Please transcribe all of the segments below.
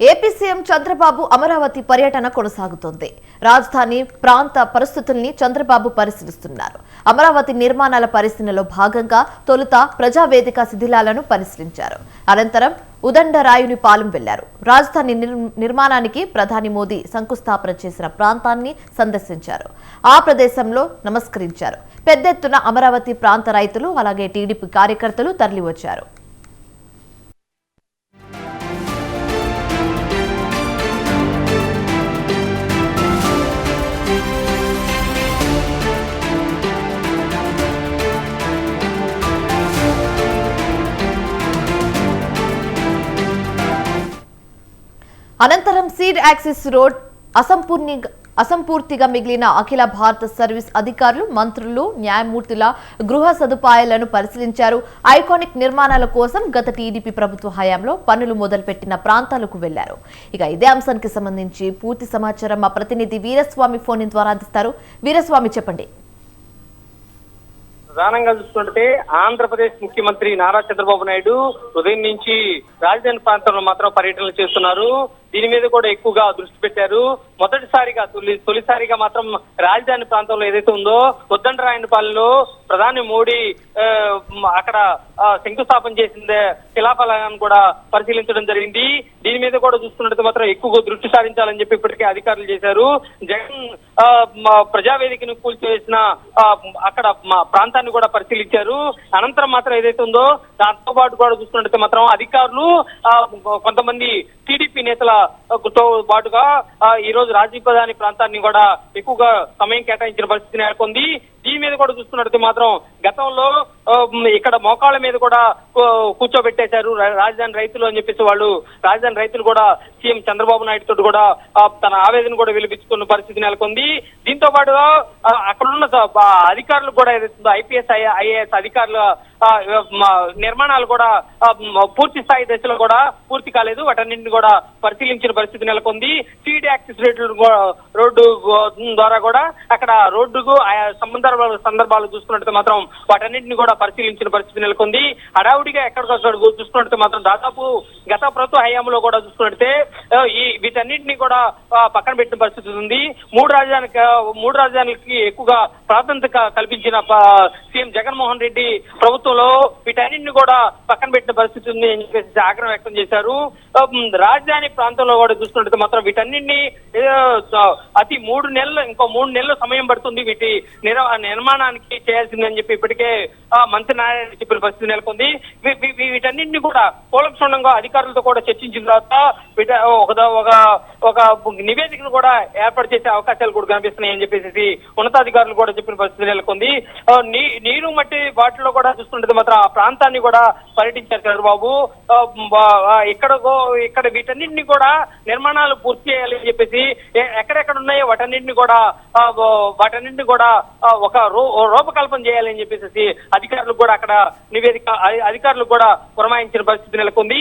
AP CM Chandrababu Amaravati పర్యటన కొనసాగుతోంది. రాజధాని ప్రాంత పరిస్థితుల్ని చంద్రబాబు పరిశీలిస్తున్నారు. అమరావతి నిర్మాణాల పరిశీలనలో భాగంగా తొలుత ప్రజావేదిక శిథిలాలను పరిశీలించారు. అనంతరం ఉదండరాయుని పాలెం వెళ్ళారు. రాజధాని నిర్- నిర్మాణానికి ప్రధాని మోదీ శంకుస్థాపన చేసిన ప్రాంతాన్ని సందర్శించారు. ఆ ప్రదేశంలో నమస్కరించారు. పెద్ద ఎత్తున అమరావతి ప్రాంత రైతులు అలాగే టీడీపీ కార్యకర్తలు తరలివచ్చారు. అనంతరం సీడ్ యాక్సిస్ రోడ్ అసంపూర్ణి అసంపూర్తిగా మిగిలిన అఖిల భారత సర్వీస్ అధికారులు మంత్రులు న్యాయమూర్తుల గృహ సదుపాయాలను పరిశీలించారు. ఐకానిక్ నిర్మాణాల కోసం గత టీడీపీ ప్రభుత్వ హయాంలో పనులు మొదలుపెట్టిన ప్రాంతాలకు వెళ్ళారు. ఇక ఇదే అంశానికి సంబంధించి పూర్తి సమాచారం మా ప్రతినిధి వీరస్వామి ఫోన్ ద్వారా అందిస్తారు. వీరస్వామి చెప్పండి. ప్రధానంగా చూసుకుంటే ఆంధ్రప్రదేశ్ ముఖ్యమంత్రి నారా చంద్రబాబు నాయుడు ఉదయం నుంచి రాజధాని ప్రాంతంలో మాత్రం పర్యటనలు చేస్తున్నారు. దీని మీద కూడా ఎక్కువగా దృష్టి పెట్టారు. మొదటిసారిగా తొలి తొలిసారిగా మాత్రం రాజధాని ప్రాంతంలో ఏదైతే ఉందో ఉద్దండరాయనపాలెంలో ప్రధాని మోడీ అక్కడ శంకుస్థాపన చేసింది శిలాఫలాన్ని కూడా పరిశీలించడం జరిగింది. దీని మీద కూడా చూస్తున్నట్టు మాత్రం ఎక్కువగా దృష్టి సారించాలని చెప్పి ఇప్పటికే అధికారులు చేశారు. జగన్ ఆ, ప్రజావేదికను కూల్చివేసిన అక్కడ మా ప్రాంతాన్ని కూడా పరిశీలించారు. అనంతరం మాత్రం ఏదైతే ఉందో దాంతో పాటు కూడా చూస్తున్నట్టు మాత్రం అధికారులు ఆ, కొంతమంది టీడీపీ నేతలతో పాటుగా ఈ రోజు రోజు రాజీవ్ ప్రధాని ప్రాంతాన్ని కూడా ఎక్కువగా సమయం కేటాయించిన పరిస్థితి నెలకొంది. దీని మీద కూడా చూస్తున్నట్టు మాత్రం గతంలో ఇక్కడ మోకాళ్ళ మీద కూడా కూర్చోబెట్టేశారు రాజధాని రైతులు అని చెప్పేసి వాళ్ళు రాజధాని రైతులు కూడా సీఎం చంద్రబాబు నాయుడు తోటి కూడా తన ఆవేదన కూడా విలిపించుకున్న పరిస్థితి నెలకొంది. దీంతో పాటు అక్కడున్న అధికారులు కూడా ఏదైతే ఐపీఎస్ ఐఏఎస్ అధికారుల ఆ, నిర్మాణాలు కూడా పూర్తి స్థాయి దశలో కూడా పూర్తి కాలేదు. వాటన్నింటిని కూడా పరిశీలించిన పరిస్థితి నెలకొంది. సీడ్ యాక్సిస్ రోడ్డు రోడ్డు ద్వారా కూడా అక్కడ రోడ్డుకు ఆయా సందర్భాలు సందర్భాలు చూసుకున్నట్టు మాత్రం వాటన్నింటిని కూడా పరిశీలించిన పరిస్థితి నెలకొంది. హడావుడిగా ఎక్కడికొక్కడ చూసుకున్నట్టు మాత్రం దాదాపు గత ప్రభుత్వ హయాంలో కూడా చూసుకున్నట్టే ఈ వీటన్నింటినీ కూడా పక్కన పెట్టిన పరిస్థితి ఉంది. మూడు రాజధాని మూడు రాజధానులకి ఎక్కువగా ప్రాధాన్యత కల్పించిన సీఎం జగన్మోహన్ రెడ్డి ప్రభుత్వంలో వీటన్నింటినీ కూడా పక్కన పెట్టిన పరిస్థితి ఉంది అని చెప్పేసి ఆగ్రహం వ్యక్తం చేశారు. రాజధాని ప్రాంతంలో కూడా చూసుకున్నట్టు మాత్రం వీటన్నింటినీ అతి మూడు నెలలు ఇంకో మూడు నెలలు సమయం పడుతుంది వీటి నిర్మాణానికి చేయాల్సిందని చెప్పి ఇప్పటికే మంత్రి నారాయణ చెప్పిన పరిస్థితి నెలకొంది. వీటన్నింటినీ కూడా కూలక్షణంగా అధికారులతో కూడా చర్చించిన తర్వాత వీట ఒక ఒక ఒక నివేదికను కూడా ఏర్పాటు చేసే అవకాశాలు కూడా కనిపిస్తున్నాయి అని చెప్పేసి ఉన్నతాధికారులు కూడా చెప్పిన పరిస్థితి నెలకొంది. నీరు మట్టి వాటిలో కూడా చూస్తుంటే మాత్రం ఆ ప్రాంతాన్ని కూడా పర్యటించారు చంద్రబాబు. ఇక్కడ ఇక్కడ వీటన్నింటినీ కూడా నిర్మాణాలు పూర్తి చేయాలి అని చెప్పేసి ఎక్కడెక్కడ ఉన్నాయో వాటన్నింటినీ కూడా వాటన్నింటినీ కూడా ఒక రూ- రూపకల్పన చేయాలని చెప్పేసి చెప్పేసి అధికారులకు కూడా అక్కడ నివేదిక అధికారులకు కూడా పురమాయించిన పరిస్థితి నెలకొంది.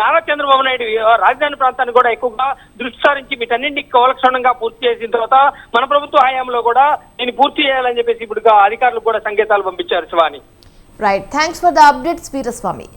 నారా చంద్రబాబు నాయుడు రాజధాని ప్రాంతాన్ని కూడా ఎక్కువగా దృష్టి సారించి వీటన్నింటినీ కోలక్షణంగా పూర్తి చేసిన తర్వాత మన ప్రభుత్వ హయాంలో కూడా దీన్ని పూర్తి చేయాలని చెప్పేసి ఇప్పుడు అధికారులకు కూడా సంకేతాలు పంపించారు Shivani. Right thanks for the updates Veeraswamy.